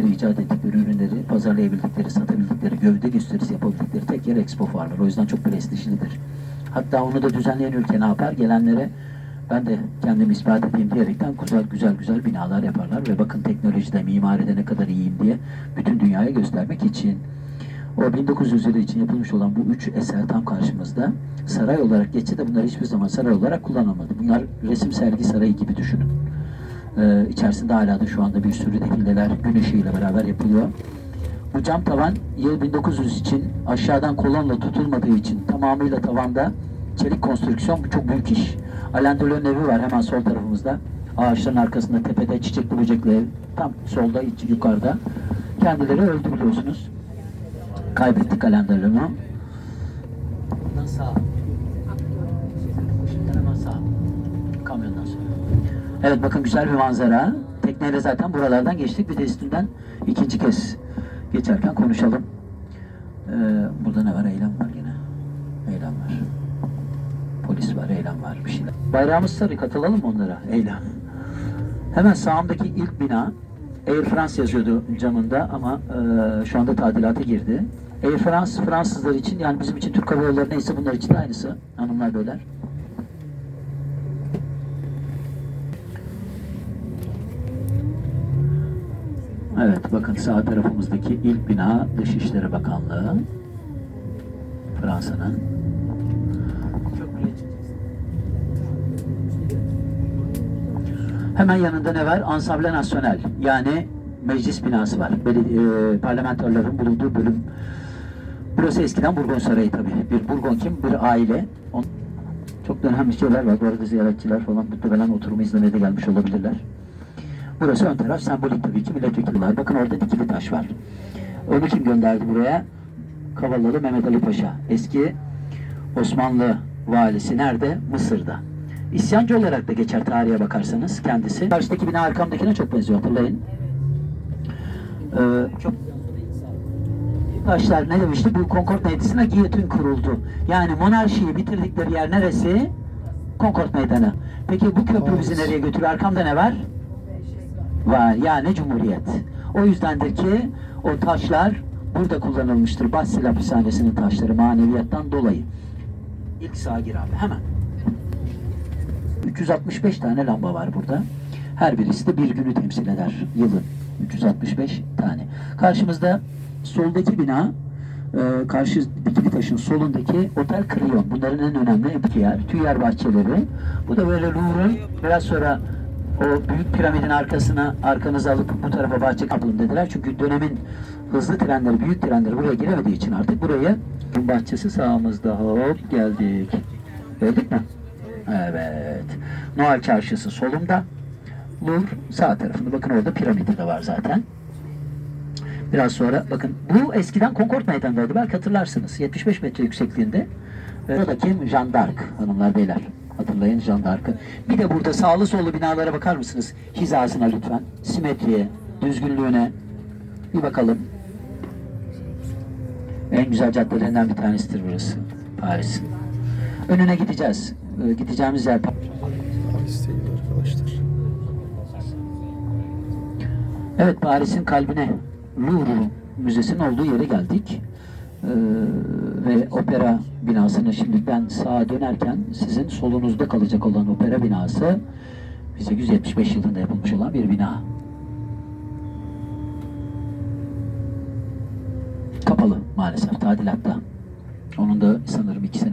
icat ettikleri ürünleri pazarlayabildikleri, satabildikleri, gövde gösterisi yapabildikleri tek yer Expo Fuarlar. O yüzden çok prestijlidir. Hatta onu da düzenleyen ülke ne yapar? Gelenlere ben de kendimi ispat edeyim diyerekten güzel güzel güzel binalar yaparlar ve bakın teknolojide, mimaride ne kadar iyiyim diye bütün dünyaya göstermek için. O 1900 yılı için yapılmış olan bu üç eser tam karşımızda saray olarak geçse de bunlar hiçbir zaman saray olarak kullanılmadı. Bunlar resim sergi sarayı gibi düşünün. Ee, içerisinde hala da şu anda bir sürü defileler gün ışığıyla beraber yapılıyor. Bu cam tavan yıl 1900 için aşağıdan kolonla tutulmadığı için tamamıyla tavanda çelik konstrüksiyon bu çok büyük iş. Alain Delon'un evi var hemen sol tarafımızda. Ağaçların arkasında tepede çiçekli böcekli ev. Tam solda yukarıda. Kendileri öldü biliyorsunuz. Kaybettik Alain Delon'u. Sağ. Evet bakın güzel bir manzara. Tekneyle zaten buralardan geçtik. Bir de üstünden ikinci kez geçerken konuşalım. Ee, burada ne var? Eylem var yine. Eylem var. Polis var, eylem var bir şeyler. Bayrağımız sarı. Katılalım onlara? Eylem. Hemen sağımdaki ilk bina Air France yazıyordu camında ama e, şu anda tadilata girdi. Air France Fransızlar için yani bizim için Türk Hava Yolları neyse bunlar için de aynısı. Hanımlar beyler. Evet bakın sağ tarafımızdaki ilk bina Dışişleri Bakanlığı. Fransa'nın. Hemen yanında ne var? Ensemble National yani meclis binası var. Belediye, e, parlamenterlerin bulunduğu bölüm. Burası eskiden Burgon Sarayı tabii. Bir Burgon kim? Bir aile. On- Çok önemli şeyler var. Bu arada ziyaretçiler falan muhtemelen oturumu izlemeye de gelmiş olabilirler. Burası ön taraf sembolik tabii ki milletvekili var. Bakın orada dikili taş var. Onu kim gönderdi buraya? Kavalalı Mehmet Ali Paşa. Eski Osmanlı valisi nerede? Mısır'da. İsyancı olarak da geçer tarihe bakarsanız kendisi. Karşıdaki bina arkamdakine çok benziyor hatırlayın. Ee, çok Taşlar ne demişti? Bu Concord Meclisi'ne giyotin kuruldu. Yani monarşiyi bitirdikleri yer neresi? Concord Meydanı. Peki bu köprü bizi nereye götürüyor? Arkamda ne var? Var. Yani Cumhuriyet. O yüzdendir ki o taşlar burada kullanılmıştır. Bastil hapishanesinin taşları maneviyattan dolayı. İlk sağa gir abi hemen. 365 tane lamba var burada. Her birisi de bir günü temsil eder. Yılın. 365 tane. Karşımızda soldaki bina e, karşı dikili taşın solundaki Otel Kriyon. Bunların en önemli yer. Tüyer bahçeleri. Bu da böyle Louvre'un biraz sonra o büyük piramidin arkasına arkanıza alıp bu tarafa bahçe kapalım dediler. Çünkü dönemin hızlı trenleri, büyük trenleri buraya giremediği için artık burayı bahçesi sağımızda hop geldik. Gördük mü? Evet. Noel Çarşısı solumda. Louvre sağ tarafında. Bakın orada piramidi de var zaten. Biraz sonra bakın bu eskiden Concord Meydanı'ndaydı. Belki hatırlarsınız. 75 metre yüksekliğinde. O da kim? Jeanne d'Arc hanımlar beyler. Hatırlayın Jeanne d'Arc'ı. Bir de burada sağlı sollu binalara bakar mısınız? Hizasına lütfen. Simetriye, düzgünlüğüne. Bir bakalım. En güzel caddelerinden bir tanesidir burası. Paris'in. Önüne gideceğiz. Ee, Gideceğimiz yer Paris'teyiz arkadaşlar. Evet Paris'in kalbine Louvre Müzesi'nin olduğu yere geldik. Ee, ve opera binasını şimdi ben sağa dönerken sizin solunuzda kalacak olan opera binası 1875 yılında yapılmış olan bir bina. Kapalı maalesef tadilatta. Onun da sanırım iki sene